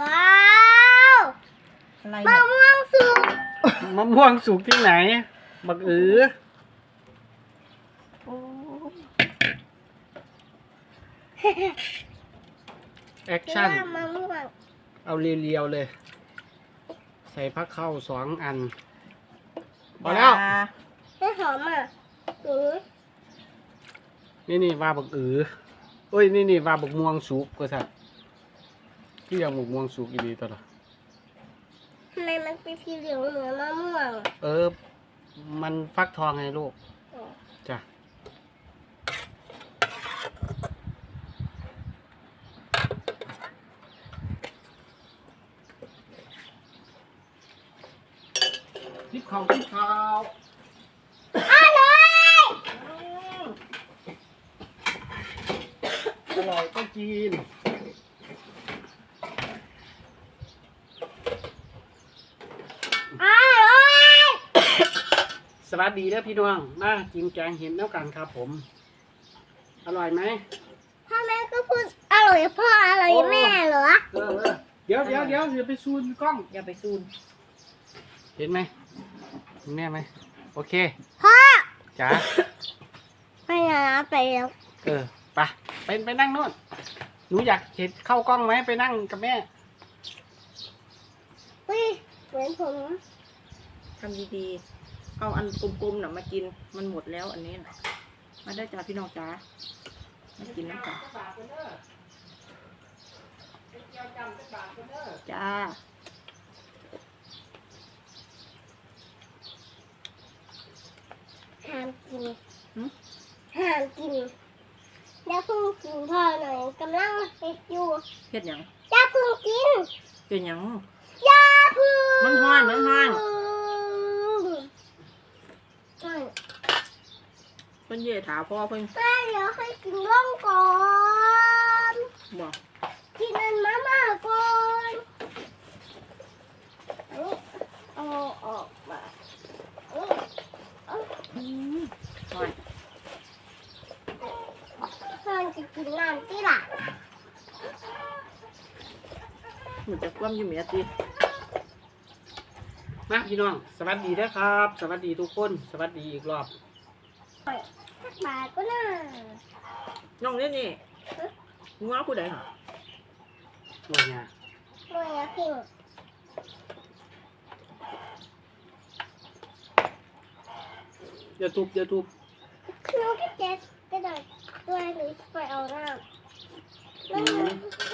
ก้าวอะไรมะเนี่ยม่วงสุกมะม่วงสุกที่ไหน บักอือโอ้ยแอคชั่นว่ามะม่วงเอาเรียวๆเลย ใส่ผักเข้าสองอัน พอแล้วยาไม่หอมอะหือนี่นี่ว่าบักอือเอ้ย นี่นี่ว่าบักม่วงสุกก็สัตว์ ที่ยังบักม่วงสุกอีดีตัวละทำไมมันเป็นสีเหลืองเหมือนมะม่วงเออ มันฟักทองไงลูกอ๋อจ้ะทิพเขาทิพเขาอร่อยอร่อยก็กิน อร่อย ส วัสดีเด้อพี่น้องมากินแกงเห็ดแล้วกันครับผม อร่อยไหมพ่อแม่ก็พูดอร่อยพ่ออร่อยแม่เหรอเออเออเดี๋ยวเดี๋ยวเดี๋ยวเดี๋ยวไปซูนกล้อง อย่าไปซูนเห็นไหมเห็นแม่ไหมโอเคพ่อจ๋าไม่นะไปแล้วเออไปไปไปนั่งโน่นหนูอยากเห็นเข้ากล้องไหมไปนั่งกับแม่อุ้ยเหมือนผมทำดีๆ เอาอันกลมๆน่ะมากินมันหมดแล้วอันนี้น่ะมาได้จ้าพี่น้องจ้ามากินน้ำกันจ้าห้ามกินหึห้ามกิน แล้วเพิ่งกินพ่อหน่อยกำลังเฮ็ดอยู่เฮ็ดหยังอย่าเพิ่งกินเป็นหยังอย่าเพิ่งมันฮ้อนมันฮ้อน ใช่ เพิ่นเย่ถาพ่อเพิ่นแม่เดี๋ยวให้กินร่องก่อนบอกกินอันมาม่าก่อนอันนี้เอาออกมาอันนี้เอาอืมฮ้อนเพื่อนจะกินน้ำที่หลังหมันจะคว่ำอยู่เมียติมาพี่น้อง สวัสดีนะครับ สวัสดีทุกคน สวัสดีอีกรอบสักบาทก็ น่าน้องนี่นี่ง้อผู้ใดหรอหน่วยงานหน่วยอะพิงอย่าทุบอย่าทุบคือแค่เจ็ดก็ได้ตัวหรือไปเอาน้ำแล้ว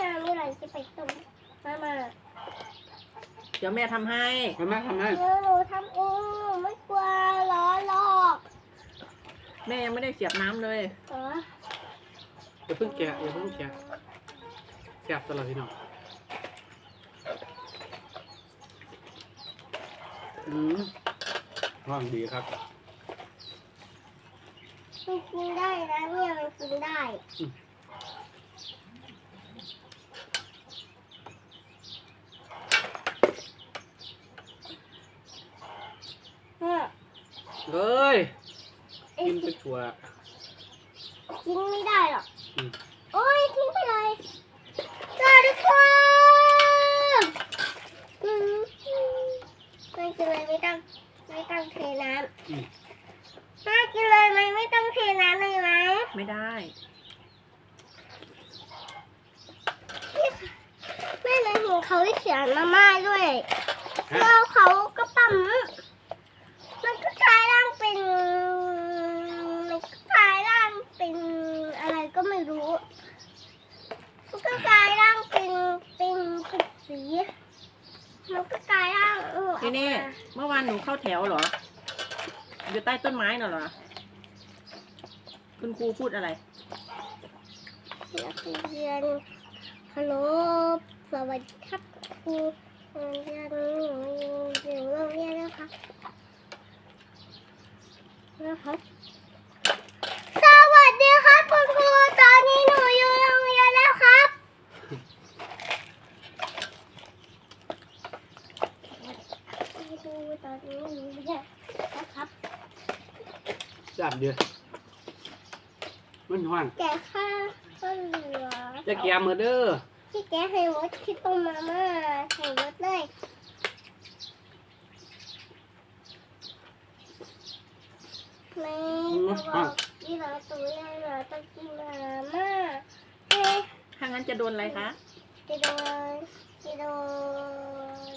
น้ำเมื่อไหร่จะไปต้มมาม่าเดี๋ยวแม่ทำให้มาแม่ทำให้เดี๋ยวหนูทำเองไม่กลัวร้อนหรอก แม่ยังไม่ได้เสียบน้ำเลยเหรออย่าเพิ่งแกะอย่าเพิ่งแกะแกะตลอดพี่น้องอืมว่างดีครับ มันกินได้นะเนี่ยมันกินได้ อืม เนี่ย เฮ้ย ไอ้กินไปกินถั่วไม่ได้หรอกอืมโอ้ยทิ้งไปเลยสวัสดีครับอืมไม่กินเลยไม่ต้องไม่ต้องเทน้อืมำน่ากินเลยไหมไม่ต้องเทน้ำเลยไหมไม่ได้แม่เลยเห็นเขาที่เขียนมาม่าด้วยฮะแล้วเขาก็ปั๊มมันก็กลายร่างเป็นมันก็กลายร่าง เป็นอะไรก็ไม่รู้มันก็กลายร่างเป็นเป็นเป็นสีมันก็กลายร่างเออออกนี่นี่มาเมื่อวานหนูเข้าแถวเหรอ อยู่ใต้ต้นไม้น่ะเหรอ คุณครูพูดอะไร นักเรียนฮัลโหลสวัสดีครับครูโรงเรียนหนูอยู่โรงเรียนแล้วครับนะครับ สวัสดีครับคุณครูตอนนี้หนูอยู่โรงเรียนแล้วครับครูตอนนี้หนูอยู่โรงเรียนแล้วครับ จับ เดียวมันห้อนแกะข้าวก็เหลือจะแกะมือเด้อพี่แกให้มดที่ต้มมาม่าให้มดเลยแม่ก็บอกที่เราตัวใหญ่เราต้องกินมาม่าเอ๊ะถ้างั้นจะโดนอะไรคะ จะโดนจะโด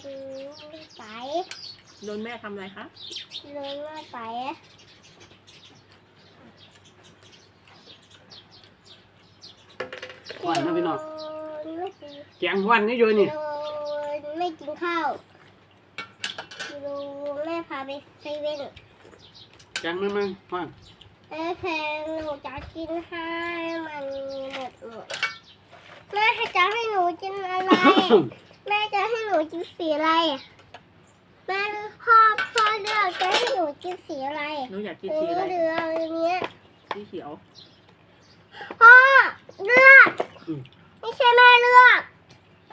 นไปโดนแม่ทำอะไรคะโดนว่าไป หวานนะพี่น้อง โดนไม่กิน แกงหวานนี่อยู่นี่โดนไม่กินข้าวโดนแม่พาไปเซเว่นแกงมันมันหวานเออแค่หนูจะกินให้มันหมดหมดแม่จะให้หนูกินอะไร แม่จะให้หนูกินสีอะไรแม่หรือพ่อพ่อเลือกจะให้หนูกินสีอะไรหนูอยากกินหนูสีอะไรเหลืองอย่างเงี้ยสีเขียวพ่อเลือกอืม ไม่ใช่แม่เลือก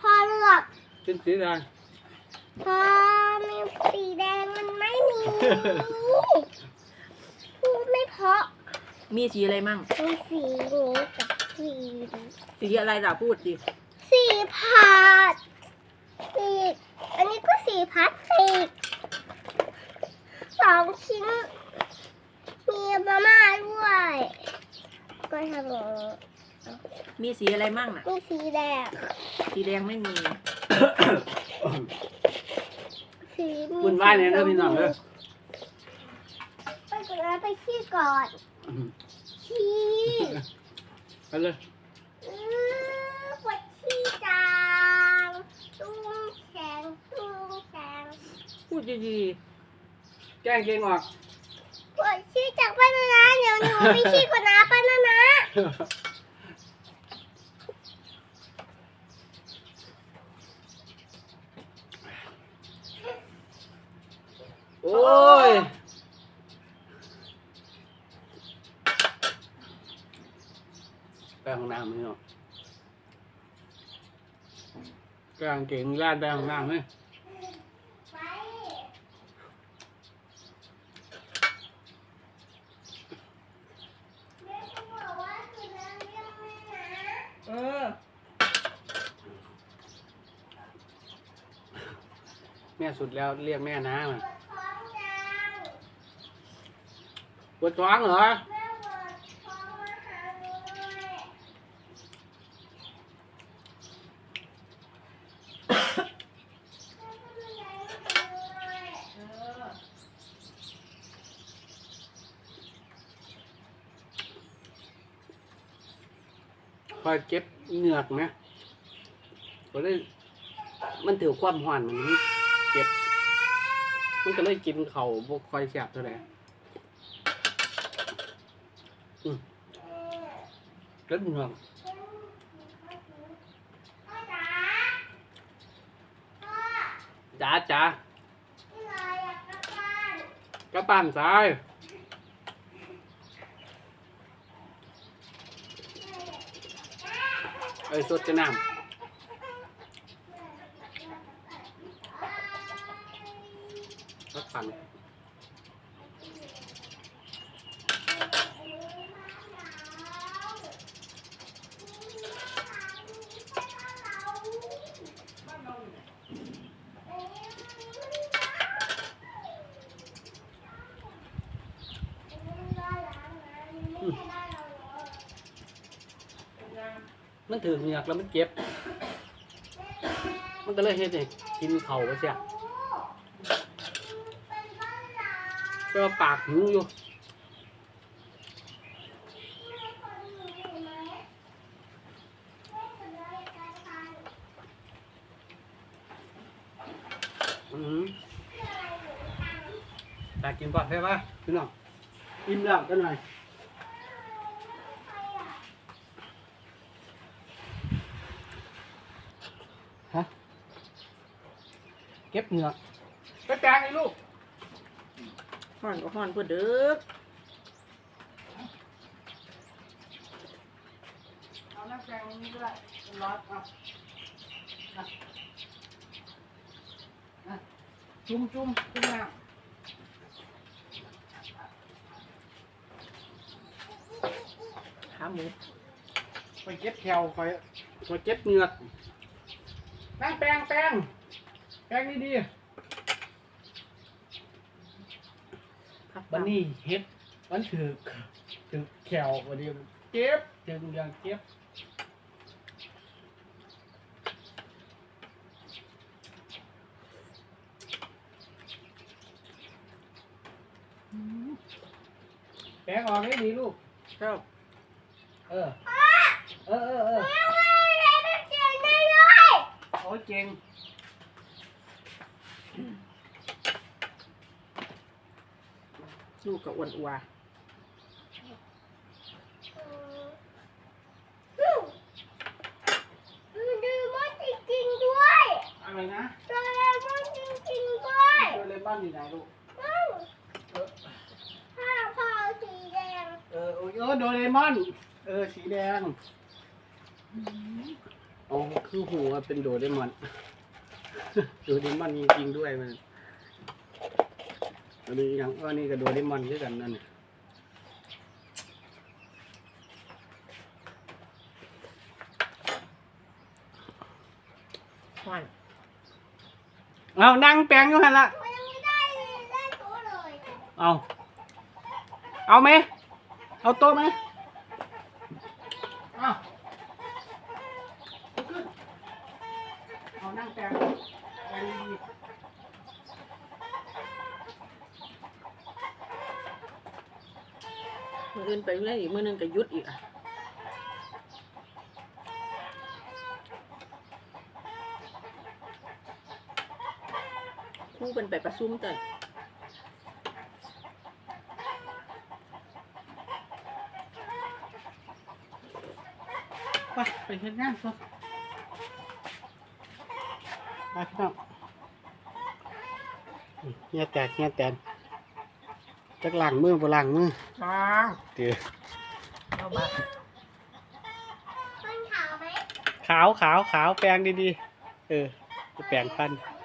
พ่อเลือกเป็นสีอะไรพ่อมีสีแดงมันไม่มีพูดไม่เพราะมีสีอะไรมั่ง มีสีนี้กับสีสีอะไรล่ะพูดสิสีผัดสีอันนี้ก็สีพัดสีสองชิ้น มีมาม่าด้วย ก็ทำอย่างนี้ มีสีอะไรมั่งน่ะ มีสีแดง สีแดงไม่มี สีมีบุญไหว้เนี่ยเด้อพี่น้องเด้อไปก่อนนะไปขี้ก่อนอืมขี้ไปเลยอื้อปวดขี้จังตุ้งแข็งตุ้งแข็งพูดดีแกงเกงออก ปวดขี้จากป้านานะเดี๋ยวหนูไปขี้ก่อนนะป้านานะ โอ้ยไปห้องน้ำนี่เนาะกางเกงลาดไปห้องน้ำไหมไปแม่ก็บอกว่าคืนนั้นเรียกแม่นะๆเออ แม่สุดแล้วเรียกแม่นะมา ปวดท้องจังปวดท้องเหรอคอยเก็บเหงือกนะก็เลยมันถือความหวานมันเก็บ มันก็เลยกินเขาบกคอยแสบเท่าไหร่ รสมันหอมจ๋าพ่อจ้าจ้าที่ไหนอยากระปั้นซ้ายเอ้สดจะน้ำกระปั้น มันถือเหงือกแล้วมันเจ็บ มันก็เลยเฮ็ดให้กินเข่าไปเสียก็ปากหิวอยู่อยากกินก่อนใช่ปะพี่น้องอิ่มแล้วกันหน่อย เก็บเหงือกไปแปลงไอ้ลูกห่อนก็ห่อนเพื่อเด้อเอาน้ำแกงนี้ก็ได้ร้อนเอาจุ่มจุ่มจุ่มน้ขาหมูำไปเก็บแถวคอยคอยเก็บเหงือกนั่งแปลงแปลง แปลงดีพักๆวันนี้เฮ็ดมันถือถือแขววันนี้เจ็บจึงอย่างเจ็บแปลงออกได้ดีลูก เจ้าเออ เออเออเออแม่ว่าอะไรมันเขียนได้เลยโอ้ยเก่ง ลูกกับอ้วนอัวอืมอืมดูมันจริงๆด้วยอะไรนะโดเรมอนจริงๆด้วยโดเรมอนอยู่ไหนลูกอืมเออผ้าพอสีแดง เออโอ้ยเออโดเรมอน เออสีแดงอ๋อคือหัวเป็นโดเรมอนโดเรมอนจริงๆด้วยมันอันนี้ยังอันนี้ก็โดเรมอนด้วยกันนั่นน่ะหวานเอานั่งแปลงอยู่หันละมันยังไม่ได้ได้ตัวเลยเอาเอาไหมเอาโต๊ะไหมเอาลุกขึ้นเอานั่งแปลงแปลงดีๆ มืออื่นไปเรื่อยอีกมือนึงก็ยุดอีกอะคู่เป็นไปประชุมเต้นไปไปเฮ็ดงานซะไปพี่น้องเฮียแตกเฮียแตน จักล้างมือบ่ล้างมือช้างเดี๋ยวเอาบ้ามันขาวไหมขาวขาวขาวแปรงดีๆ เออจะแปรงฟันข